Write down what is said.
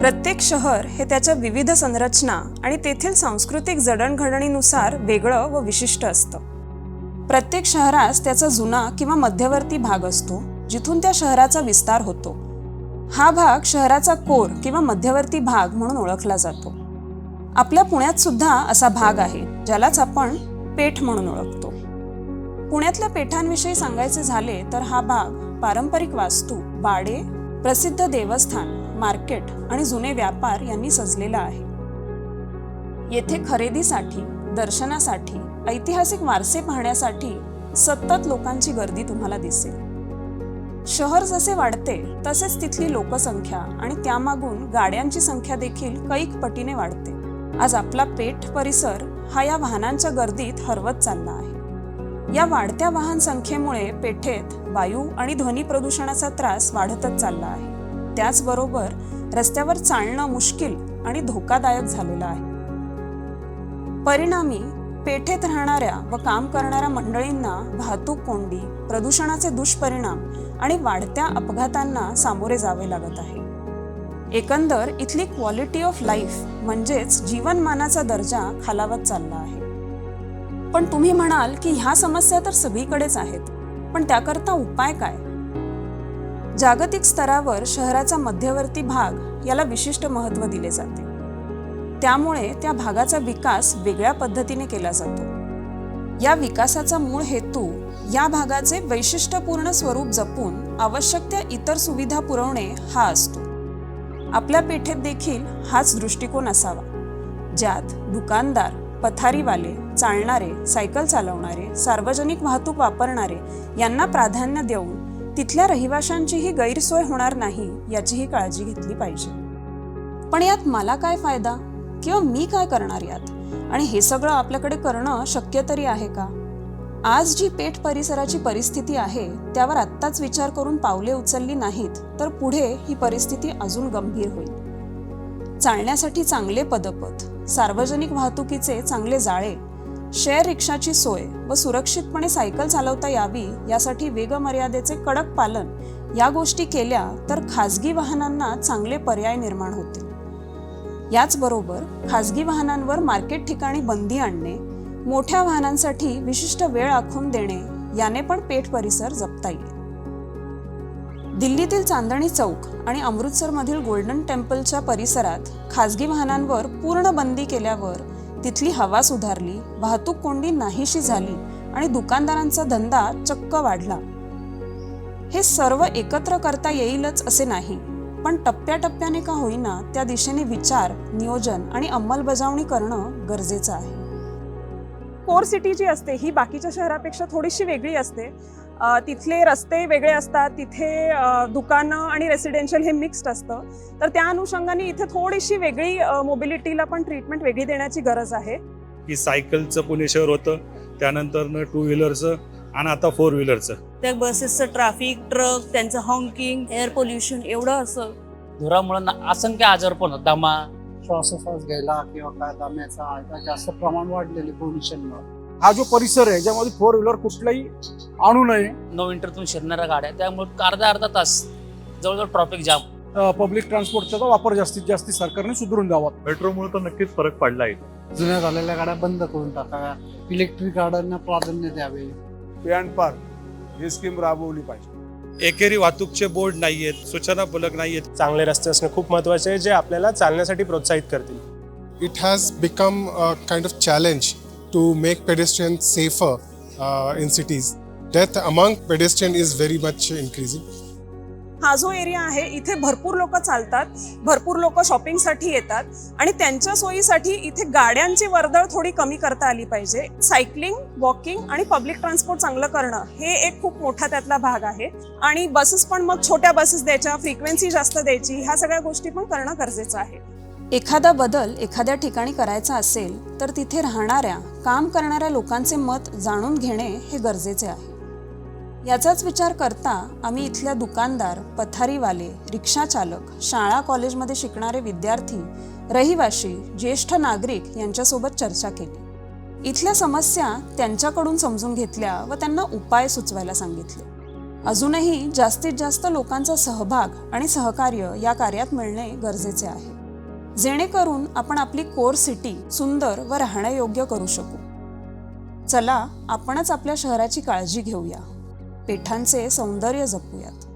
प्रत्येक शहर हे त्याच्या विविध संरचना आणि तेथील सांस्कृतिक जडणघडणीनुसार वेगळं व विशिष्ट असतं. प्रत्येक शहरास त्याचा जुना किंवा मध्यवर्ती भाग असतो जिथून त्या शहराचा विस्तार होतो. हा भाग शहराचा कोर किंवा मध्यवर्ती भाग म्हणून ओळखला जातो. आपल्या पुण्यात सुद्धा असा भाग आहे ज्यालाच आपण पेठ म्हणून ओळखतो. पुण्यातल्या पेठांविषयी सांगायचे झाले तर हा भाग पारंपरिक वास्तू बाडे प्रसिद्ध देवस्थान मार्केट आणि जुने व्यापार यांनी सजलेला आहे. येथे खरेदीसाठी दर्शनासाठी ऐतिहासिक वारसे पाहण्यासाठी सतत लोकांची गर्दी तुम्हाला दिसेल. शहर जसे वाढते तसेच तिथली लोकसंख्या आणि त्यामागून गाड्यांची संख्या देखील कैक पटीने वाढते. आज आपला पेठ परिसर हा या वाहनांच्या गर्दीत हरवत चालला आहे. या वाढत्या वाहन संख्येमुळे पेठेत वायू आणि ध्वनी प्रदूषणाचा त्रास वाढतच चालला आहे. त्याचबरोबर रस्त्यावर चालणं मुश्किल आणि धोकादायक झालेलं आहे. परिणामी पेठेत राहणाऱ्या व काम करणाऱ्या मंडळींना वाहतूक कोंडी प्रदूषणाचे दुष्परिणाम आणि वाढत्या अपघातांना सामोरे जावे लागत आहे. एकंदर इथली क्वालिटी ऑफ लाईफ म्हणजेच जीवनमानाचा दर्जा खालावत चालला आहे. पण तुम्ही म्हणाल की ह्या समस्या तर सगळीकडेच आहेत. पण त्याकरता उपाय काय? जागतिक स्तरावर शहराचा मध्यवर्ती भाग याला विशिष्ट महत्त्व दिले जाते. त्यामुळे त्या भागाचा विकास वेगळ्या पद्धतीने केला जातो. या विकासाचा मूळ हेतू या भागाचे वैशिष्ट्यपूर्ण स्वरूप जपून आवश्यक त्या इतर सुविधा पुरवणे हा असतो. आपल्या पेठेत देखील हाच दृष्टिकोन असावा. ज्यात दुकानदार पथारीवाले चालणारे सायकल चालवणारे सार्वजनिक वाहतूक वापरणारे यांना प्राधान्य देऊन तिथल्या रहिवाशांचीही गैरसोय होणार नाही याचीही काळजी घेतली पाहिजे. पण यात मला काय फायदा? किंवा मी काय करणार यात? आणि हे सगळं आपल्याकडे करणं शक्य तरी आहे का? आज जी पेठ परिसराची परिस्थिती आहे त्यावर आत्ताच विचार करून पावले उचलली नाहीत तर पुढे ही परिस्थिती अजून गंभीर होईल. चालण्यासाठी चांगले पदपथ सार्वजनिक वाहतुकीचे चांगले जाळे शेअर रिक्षाची सोय व सुरक्षितपणे सायकल चालवता यावी यासाठी वेगमर्यादेचे कडक पालन या गोष्टी केल्या तर खाजगी वाहनांना चांगले पर्याय निर्माण होतील. याचबरोबर खाजगी वाहनांवर मार्केट ठिकाणी बंदी आणणे मोठ्या वाहनांसाठी विशिष्ट वेळ आखून देणे याने पण पेठ परिसर जपता येईल. दिल्लीतील चांदणी चौक आणि अमृतसरमधील गोल्डन टेम्पलच्या परिसरात खाजगी वाहनांवर पूर्ण बंदी केल्यावर तिथली हवा सुधारली वाहतूक कोंडी नाहीशी झाली आणि दुकानदारांचा धंदा चक्क वाढला. हे सर्व एकत्र करता येईलच असे नाही पण टप्प्याटप्प्याने का होईना त्या दिशेने विचार नियोजन आणि अंमलबजावणी करणं गरजेचं आहे. कोर सिटी जी असते ही बाकीच्या शहरापेक्षा थोडीशी वेगळी असते. तिथले रस्ते वेगळे असतात तिथे दुकानं आणि रेसिडेन्शियल हे मिक्स्ड असतं. तर त्या अनुषंगाने इथे थोडीशी वेगळी मोबिलिटीला पण ट्रीटमेंट वेगळी देण्याची गरज आहे. की सायकलचं पुणे शहर होतं त्यानंतर टू व्हीलरचं आणि आता फोर व्हीलरचं त्या बसेसचं ट्रॅफिक ट्रक त्यांचं हॉंकिंग एअर पोल्युशन एवढं असं. धुरामुळे ना असंख्य आजार पण. दमा श्वासोश्वास घ्यायला किंवा काय दम्याचा याचा जास्त प्रमाण वाढलेले पोल्युशनमुळे हा जो परिसर आहे याच्यामध्ये फोर व्हीलर कुठलाही आणू नये. नो विंटरतून शिरणाऱ्या गाड्या त्यामुळे अर्धा अर्धा तास जवळजवळ ट्रॉफिक जाम पब्लिक ट्रान्सपोर्टचा वापर जास्तीत जास्त सरकारने सुधारून द्यावा. मेट्रोमुळे तर नक्कीच फरक पडला आहे. जुन्या झालेल्या गाड्या बंद करून टाकाव्या इलेक्ट्रिक गाड्यांना प्राधान्य द्यावे. पे अँड पार्क ही स्कीम राबवली पाहिजे. एकेरी वाहतूकचे बोर्ड नाहीयेत सूचना फलक नाहीयेत. चांगले रस्ते असणे खूप महत्त्वाचे आहे जे आपल्याला चालण्यासाठी प्रोत्साहित करतील. Has become a kind of challenge to make pedestrians safer uh, in cities. Death among pedestrians is very much increasing. हा जो एरिया आहे इथे भरपूर लोक चालतात भरपूर लोक शॉपिंगसाठी येतात आणि त्यांच्या सोयीसाठी इथे गाड्यांची वर्दळ थोडी कमी करता आली पाहिजे सायकलिंग वॉकिंग आणि पब्लिक ट्रान्सपोर्ट चांगलं करणं हे एक खूप मोठा त्यातला भाग आहे आणि बसेस पण मग छोट्या बसेस द्यायच्या फ्रिक्वेन्सी जास्त द्यायची ह्या सगळ्या गोष्टी पण करणं गरजेचं आहे एखादा बदल एखाद्या ठिकाणी करायचा असेल तर तिथे राहणाऱ्या काम करणाऱ्या लोकांचे मत जाणून घेणे हे गरजेचे आहे. याचाच विचार करता आम्ही इथल्या दुकानदार पथारीवाले रिक्षाचालक शाळा कॉलेजमध्ये शिकणारे विद्यार्थी रहिवाशी ज्येष्ठ नागरिक यांच्यासोबत चर्चा केली. इथल्या समस्या त्यांच्याकडून समजून घेतल्या व त्यांना उपाय सुचवायला सांगितले. अजूनही जास्तीत जास्त लोकांचा सहभाग आणि सहकार्य या कार्यात मिळणे गरजेचे आहे. जेणेकरून आपण आपली कोर सिटी सुंदर व राहण्यायोग्य करू शकू. चला आपणच आपल्या शहराची काळजी घेऊया. पेठांचे सौंदर्य जपूयात.